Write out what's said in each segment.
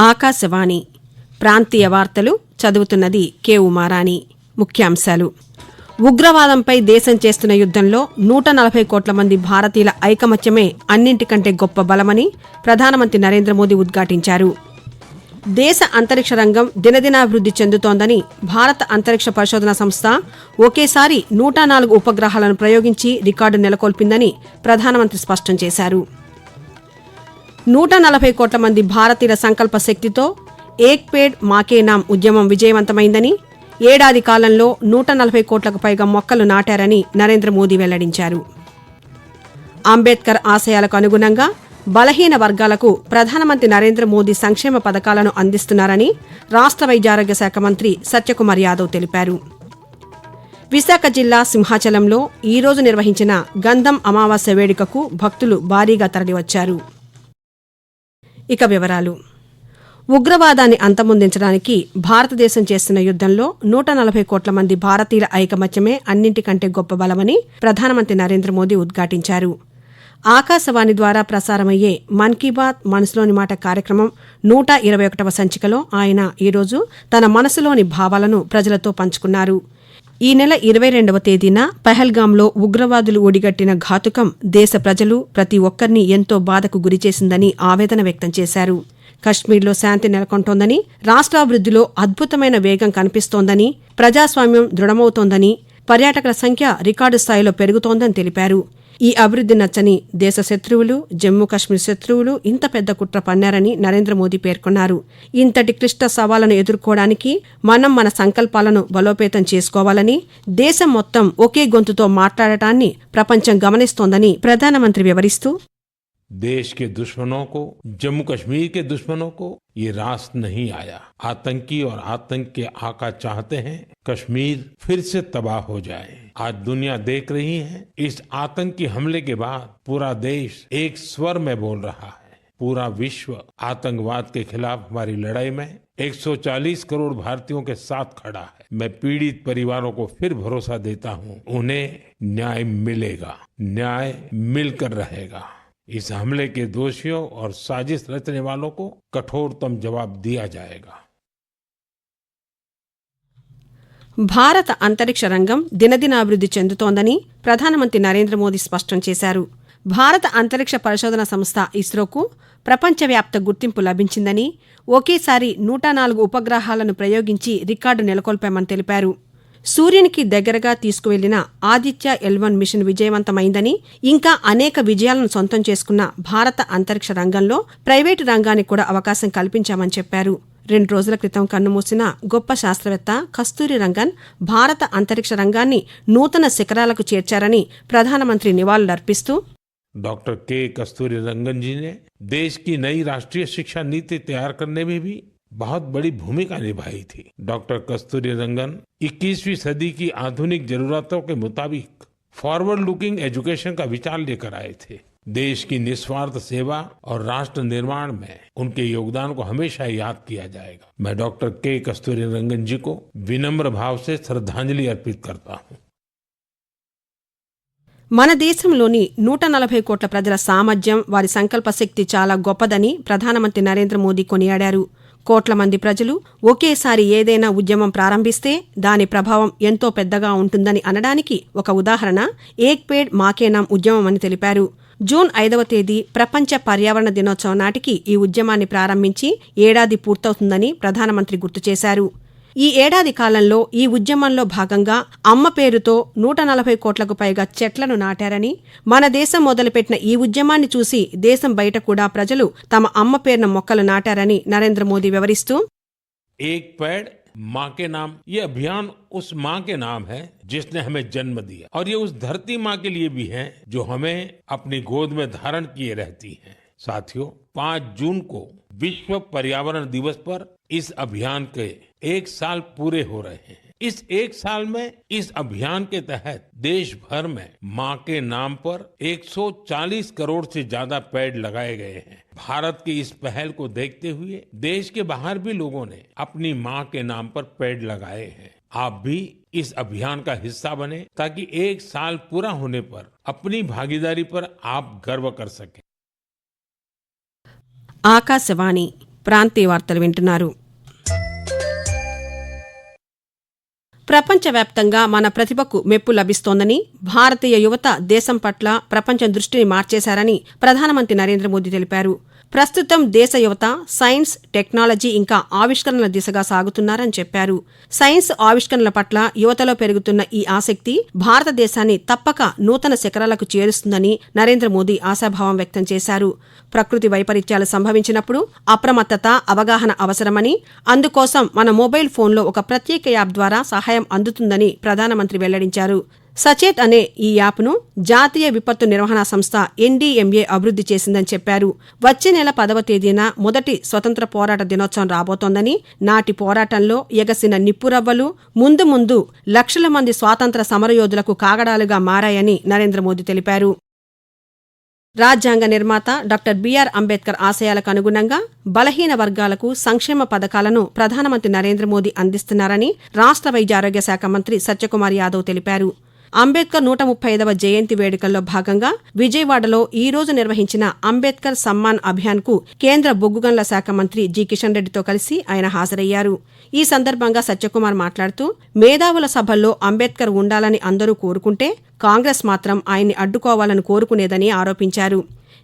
ఆకాశవాణి. ప్రాంతీయ వార్తలు చదువుతున్నది కె. ఉమారాణి. ముఖ్యాంశాలు. ఉగ్రవాదంపై దేశం చేస్తున్న యుద్దంలో నూట నలభై కోట్ల మంది భారతీయుల ఐకమత్యమే అన్నింటికంటే గొప్ప బలమని ప్రధానమంత్రి నరేంద్ర మోదీ ఉద్ఘాటించారు. దేశ అంతరిక్ష రంగం దినదినాభివృద్ధి చెందుతోందని భారత అంతరిక్ష పరిశోధన సంస్థ ఒకేసారి నూట నాలుగు ఉపగ్రహాలను ప్రయోగించి రికార్డు నెలకొల్పిందని ప్రధానమంత్రి స్పష్టం చేశారు. నూట నలభై కోట్ల మంది భారతీయుల సంకల్ప శక్తితో ఏక్ పేడ్ మాకే నామ్ ఉద్యమం విజయవంతమైందని ఏడాది కాలంలో నూట నలభై కోట్లకు పైగా మొక్కలు నాటారని నరేంద్ర మోదీ వెల్లడించారు. అంబేద్కర్ ఆశయాలకు అనుగుణంగా బలహీన వర్గాలకు ప్రధానమంత్రి నరేంద్ర మోదీ సంక్షేమ పథకాలను అందిస్తున్నారని రాష్ట్ర వైద్యారోగ్య శాఖ మంత్రి సత్యకుమార్ యాదవ్ తెలిపారు. విశాఖ జిల్లా సింహాచలంలో ఈరోజు నిర్వహించిన గంధం అమావాస్య వేడుకకు భక్తులు భారీగా తరలివచ్చారు. ఇక వివరాలు. ఉగ్రవాదాన్ని అంతమొందించడానికి భారతదేశం చేస్తున్న యుద్దంలో నూట నలభై కోట్ల మంది భారతీయుల ఐకమత్యమే అన్నింటికంటే గొప్ప బలమని ప్రధానమంత్రి నరేంద్ర మోదీ ఉద్ఘాటించారు. ఆకాశవాణి ద్వారా ప్రసారమయ్యే మన్ కీ బాత్ మనసులోని మాట కార్యక్రమం నూట ఇరవై ఒకటవ సంచికలో ఆయన ఈరోజు తన మనసులోని భావాలను ప్రజలతో పంచుకున్నారు. ఈ నెల ఇరవై రెండవ తేదీన పహల్గాంలో ఉగ్రవాదులు ఒడిగట్టిన ఘాతుకం దేశ ప్రజలు ప్రతి ఒక్కరిని ఎంతో బాధకు గురిచేసిందని ఆవేదన వ్యక్తం చేశారు. కశ్మీర్లో శాంతి నెలకొంటోందని రాష్ట్రాభివృద్ధిలో అద్భుతమైన వేగం కనిపిస్తోందని ప్రజాస్వామ్యం దృఢమవుతోందని పర్యాటకుల సంఖ్య రికార్డు స్థాయిలో పెరుగుతోందని తెలిపారు. ఈ అభివృద్ధి నచ్చని దేశ శత్రువులు జమ్మూ కశ్మీర్ శత్రువులు ఇంత పెద్ద కుట్ర పన్నారని నరేంద్ర మోదీ పేర్కొన్నారు. ఇంతటి క్లిష్ట సవాళ్ళను ఎదుర్కోవడానికి మనం మన సంకల్పాలను బలోపేతం చేసుకోవాలని దేశం మొత్తం ఒకే గొంతుతో మాట్లాడటాన్ని ప్రపంచం గమనిస్తోందని ప్రధానమంత్రి వివరిస్తూ देश के दुश्मनों को, जम्मू कश्मीर के दुश्मनों को ये रास नहीं आया। आतंकी और आतंक के आका चाहते हैं कश्मीर फिर से तबाह हो जाए। आज दुनिया देख रही है, इस आतंकी हमले के बाद पूरा देश एक स्वर में बोल रहा है। पूरा विश्व आतंकवाद के खिलाफ हमारी लड़ाई में 140 करोड़ भारतीयों के साथ खड़ा है। मैं पीड़ित परिवारों को फिर भरोसा देता हूँ, उन्हें न्याय मिलेगा, न्याय मिलकर रहेगा। इस हमले के दोषियों और साजिश रचने वालों को कठोरतम जवाब दिया जाएगा భారత అంతరిక్ష రంగం దినదినాభివృద్ధి చెందుతోందని ప్రధానమంత్రి నరేంద్ర మోదీ స్పష్టం చేశారు భారత అంతరిక్ష పరిశోధన సంస్థ ఇస్రోకు ప్రపంచవ్యాప్త గుర్తింపు లభించిందని ఒకేసారి నూట నాలుగు ఉపగ్రహాలను ప్రయోగించి రికార్డు నెలకొల్పామని తెలిపారు సూర్యునికి దగ్గరగా తీసుకువెళ్లిన ఆదిత్య ఎల్వన్ మిషన్ విజయవంతమైందని ఇంకా అనేక విజయాలను సొంతం చేసుకున్న భారత అంతరిక్ష రంగంలో ప్రైవేటు రంగానికి కూడా అవకాశం కల్పించామని చెప్పారు రెండు రోజుల క్రితం కన్నుమూసిన గొప్ప శాస్త్రవేత్త కస్తూరి రంగన్ భారత అంతరిక్ష రంగాన్ని నూతన శిఖరాలకు చేర్చారని ప్రధానమంత్రి నివాళులర్పిస్తూ डॉक्टर के कस्तूरी रंगन जी ने देश की नई राष्ट्रीय शिक्षा नीति तैयार करने में भी बहुत बड़ी भूमिका निभाई थी डॉक्टर कस्तूरी रंगन 21वीं सदी की आधुनिक जरूरतों के मुताबिक फॉरवर्ड लुकिंग एजुकेशन का विचार लेकर आए थे देश की निस्वार्थ सेवा और राष्ट्र निर्माण में उनके योगदान को हमेशा याद किया जाएगा मैं डॉक्टर के कस्तूरी रंगन जी को विनम्र भाव से श्रद्धांजलि अर्पित करता हूँ మన దేశంలోని నూట నలభై కోట్ల ప్రజల సామర్థ్యం వారి సంకల్ప శక్తి చాలా గొప్పదని ప్రధానమంత్రి నరేంద్ర మోదీ కొనియాడారు కోట్ల మంది ప్రజలు ఒకేసారి ఏదైనా ఉద్యమం ప్రారంభిస్తే దాని ప్రభావం ఎంతో పెద్దగా ఉంటుందని అనడానికి ఒక ఉదాహరణ ఏక్ పేడ్ మాకేనాం ఉద్యమం అని తెలిపారు. జూన్ ఐదవ తేదీ ప్రపంచ పర్యావరణ దినోత్సవం నాటికి ఈ ఉద్యమాన్ని ప్రారంభించి ఏడాది పూర్తవుతుందని ప్రధానమంత్రి గుర్తు చేశారు. ఈ ఏడాది కాలంలో ఈ ఉద్యమంలో భాగంగా అమ్మ పేరుతో నూట నలభై కోట్లకు పైగా చెట్లను నాటారని మన దేశం మొదలుపెట్టిన ఈ ఉద్యమాన్ని చూసి దేశం బయట కూడా ప్రజలు తమ అమ్మ పేరున మొక్కలు నాటారని నరేంద్ర మోదీ వివరిస్తూ एक पेड़ माँ के नाम ये अभियान उस माँ के नाम है जिसने हमें जन्म दिया और ये उस धरती माँ के लिए भी है जो हमें अपनी गोद में धारण किए रहती है साथियों, पाँच जून को विश्व पर्यावरण दिवस पर इस अभियान के एक साल पूरे हो रहे हैं। इस एक साल में इस अभियान के तहत देश भर में माँ के नाम पर 140 करोड़ से ज़्यादा पेड़ लगाए गए हैं। भारत की इस पहल को देखते हुए देश के बाहर भी लोगों ने अपनी माँ के नाम पर पेड़ लगाए हैं। आप भी इस अभियान का हिस्सा बने ताकि एक साल पूरा होने पर अपनी भागीदारी पर आप गर्व कर सकें। ఆకాశవాణి ప్రాంతీయ వార్తలు వింటున్నారు. ప్రపంచవ్యాప్తంగా మన ప్రతిభకు మెప్పు లభిస్తోందని భారతీయ యువత దేశం పట్ల ప్రపంచం దృష్టిని మార్చేశారని ప్రధానమంత్రి నరేంద్ర మోదీ తెలిపారు. ప్రస్తుతం దేశ యువత సైన్స్ టెక్నాలజీ ఇంకా ఆవిష్కరణల దిశగా సాగుతున్నారని చెప్పారు. సైన్స్ ఆవిష్కరణల పట్ల యువతలో పెరుగుతున్న ఈ ఆసక్తి భారతదేశాన్ని తప్పక నూతన శిఖరాలకు చేరుస్తుందని నరేంద్ర మోదీ ఆశాభావం వ్యక్తం చేశారు. ప్రకృతి వైపరీత్యాలు సంభవించినప్పుడు అప్రమత్తత అవగాహన అవసరమని అందుకోసం మన మొబైల్ ఫోన్లో ఒక ప్రత్యేక యాప్ ద్వారా సహాయం అందుతుందని ప్రధానమంత్రి వెల్లడించారు. సచేత్ అనే ఈ యాప్ను జాతీయ విపత్తు నిర్వహణ సంస్థ ఎన్డీఎంఏ అభివృద్ధి చేసిందని చెప్పారు. వచ్చే నెల పదవ తేదీన మొదటి స్వతంత్ర పోరాట దినోత్సవం రాబోతోందని నాటి పోరాటంలో ఎగసిన నిప్పురవ్వలు ముందు ముందు లక్షల మంది స్వాతంత్ర సమరయోధులకు కాగడాలుగా మారాయని నరేంద్ర మోదీ తెలిపారు. రాజ్యాంగ నిర్మాత డాక్టర్ బీఆర్ అంబేద్కర్ ఆశయాలకు అనుగుణంగా బలహీన వర్గాలకు సంక్షేమ పథకాలను ప్రధానమంత్రి నరేంద్ర మోదీ అందిస్తున్నారని రాష్ట్ర వైద్య ఆరోగ్య శాఖ మంత్రి సత్యకుమార్ యాదవ్ తెలిపారు. అంబేద్కర్ నూట ముప్పై ఐదవ జయంతి వేడుకల్లో భాగంగా విజయవాడలో ఈ రోజు నిర్వహించిన అంబేద్కర్ సమ్మాన్ అభియాన్కు కేంద్ర బొగ్గుగన్ల శాఖ మంత్రి జి కిషన్ రెడ్డితో కలిసి ఆయన హాజరయ్యారు. ఈ సందర్భంగా సత్యకుమార్ మాట్లాడుతూ మేధావుల సభల్లో అంబేద్కర్ ఉండాలని అందరూ కోరుకుంటే కాంగ్రెస్ మాత్రం ఆయన్ని అడ్డుకోవాలని కోరుకునేదని ఆరోపించారు.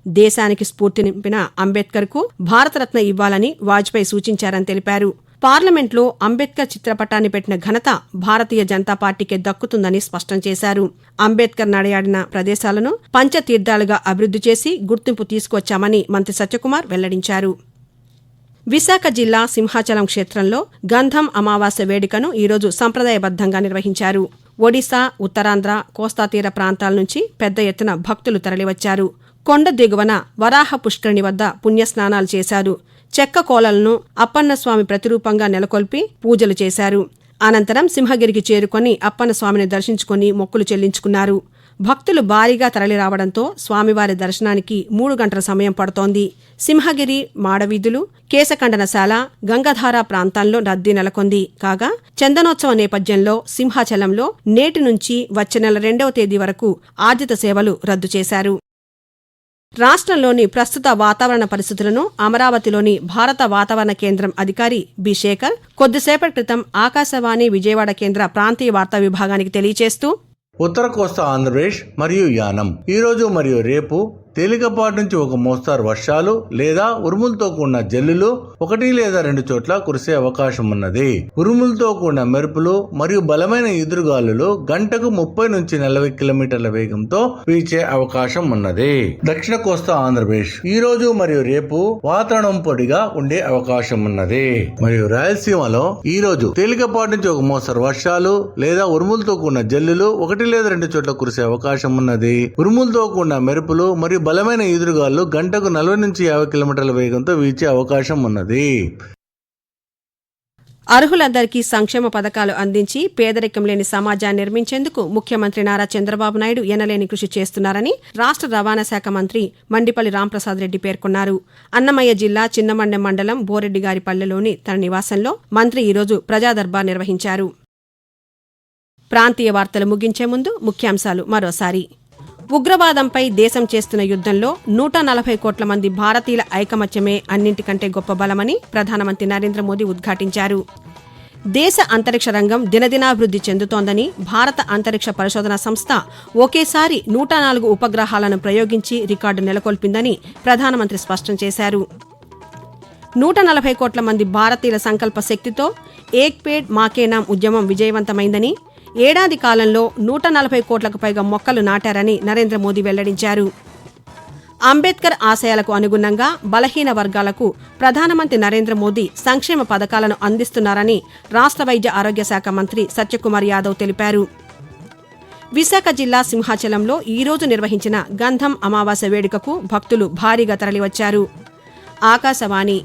దేశానికి స్ఫూర్తి నింపిన అంబేద్కర్కు భారతరత్న ఇవ్వాలని వాజ్పేయి సూచించారని తెలిపారు. పార్లమెంట్లో అంబేద్కర్ చిత్రపటాన్ని పెట్టిన ఘనత భారతీయ జనతా పార్టీకే దక్కుతుందని స్పష్టం చేశారు. అంబేద్కర్ నడయాడిన ప్రదేశాలను పంచతీర్థాలుగా అభివృద్ధి చేసి గుర్తింపు తీసుకొచ్చామని మంత్రి సత్యకుమార్ వెల్లడించారు. విశాఖ జిల్లా సింహాచలం క్షేత్రంలో గంధం అమావాస్య వేడుకను ఈరోజు సంప్రదాయబద్దంగా నిర్వహించారు. ఒడిశా ఉత్తరాంధ్ర కోస్తా తీర ప్రాంతాల నుంచి పెద్ద ఎత్తున భక్తులు తరలివచ్చారు. కొండ దిగువన వరాహ పుష్కరిణి వద్ద పుణ్యస్నానాలు చేశారు. చెక్క కోలలను అప్పన్నస్వామి ప్రతిరూపంగా నెలకొల్పి పూజలు చేశారు. అనంతరం సింహగిరికి చేరుకొని అప్పన్నస్వామిని దర్శించుకొని మొక్కులు చెల్లించుకున్నారు. భక్తులు భారీగా తరలిరావడంతో స్వామివారి దర్శనానికి మూడు గంటల సమయం పడుతోంది. సింహగిరి మాడవీధులు కేశఖండనశాల గంగాధార ప్రాంతాల్లో రద్దీ నెలకొంది. కాగా చందనోత్సవ నేపథ్యంలో సింహాచలంలో నేటి నుంచి వచ్చే నెల రెండవ తేదీ వరకు ఆర్జిత సేవలు రద్దు చేశారు. రాష్ట్రంలోని ప్రస్తుత వాతావరణ పరిస్థితులను అమరావతిలోని భారత వాతావరణ కేంద్రం అధికారి బి. శేఖర్ కొద్దిసేపటి క్రితం ఆకాశవాణి విజయవాడ కేంద్ర ప్రాంతీయ వార్తా విభాగానికి తెలియజేస్తూ ఉత్తర కోస్తా ఆంధ్రప్రదేశ్ మరియు యానం. ఈ రోజు మరియు రేపు తేలికపాటి నుంచి ఒక మోస్తారు వర్షాలు లేదా ఉరుములతో కూడిన జల్లులు ఒకటి లేదా రెండు చోట్ల కురిసే అవకాశం ఉన్నది. ఉరుములతో కూడిన మెరుపులు మరియు బలమైన ఎదురుగాలులు గంటకు ముప్పై నుంచి నలభై కిలోమీటర్ల వేగంతో వీచే అవకాశం ఉన్నది. దక్షిణ కోస్తా ఆంధ్రప్రదేశ్. ఈ రోజు మరియు రేపు వాతావరణం పొడిగా ఉండే అవకాశం ఉన్నది. మరియు రాయలసీమలో ఈ రోజు తేలికపాటి నుంచి ఒక మోస్తరు వర్షాలు లేదా ఉరుములతో కూడిన జల్లులు ఒకటి లేదా రెండు చోట్ల కురిసే అవకాశం ఉన్నది. ఉరుములతో కూడిన మెరుపులు మరియు బలమైన ఈదురుగాలు గంటకు నలభై నుంచి యాభై కిలోమీటర్ల వేగంతో వీచే అవకాశం ఉన్నది. అర్హులందరికీ సంక్షేమ పథకాలు అందించి పేదరికం లేని సమాజాన్ని నిర్మించేందుకు ముఖ్యమంత్రి నారా చంద్రబాబు నాయుడు ఎనలేని కృషి చేస్తున్నారని రాష్ట్ర రవాణా శాఖ మంత్రి మండిపల్లి రాంప్రసాద్ రెడ్డి పేర్కొన్నారు. అన్నమయ్య జిల్లా చిన్నమండె మండలం బోరెడ్డిగారిపల్లెలోని తన నివాసంలో మంత్రి ఈరోజు ప్రజాదర్బార్ నిర్వహించారు. ప్రాంతీయ వార్తలు ముగించే ముందు ముఖ్యాంశాలు మరోసారి. ఉగ్రవాదంపై దేశం చేస్తున్న యుద్దంలో నూట నలభై కోట్ల మంది భారతీయుల ఐకమత్యమే అన్నింటికంటే గొప్ప బలమని ప్రధానమంత్రి నరేంద్ర మోదీ ఉద్ఘాటించారు. దేశ అంతరిక్ష రంగం దినదినాభివృద్ధి చెందుతోందని భారత అంతరిక్ష పరిశోధన సంస్థ ఒకేసారి నూట నాలుగు ఉపగ్రహాలను ప్రయోగించి రికార్డు నెలకొల్పిందని ప్రధానమంత్రి స్పష్టం చేశారు. నూట నలభై కోట్ల మంది భారతీయుల సంకల్ప శక్తితో ఏక్ పేడ్ మాకేనాం ఉద్యమం విజయవంతమైందని ఏడాది కాలంలో నూట నలభై కోట్లకు పైగా మొక్కలు నాటారని నరేంద్ర మోదీ వెల్లడించారు. అంబేద్కర్ ఆశయాలకు అనుగుణంగా బలహీన వర్గాలకు ప్రధానమంత్రి నరేంద్ర మోదీ సంక్షేమ పథకాలను అందిస్తున్నారని రాష్ట్ర వైద్య ఆరోగ్య శాఖ మంత్రి సత్యకుమార్ యాదవ్ తెలిపారు. విశాఖ జిల్లా సింహాచలంలో ఈరోజు నిర్వహించిన గంధం అమావాస్య వేడుకకు భక్తులు భారీగా తరలివచ్చారు. ఆకాశవాణి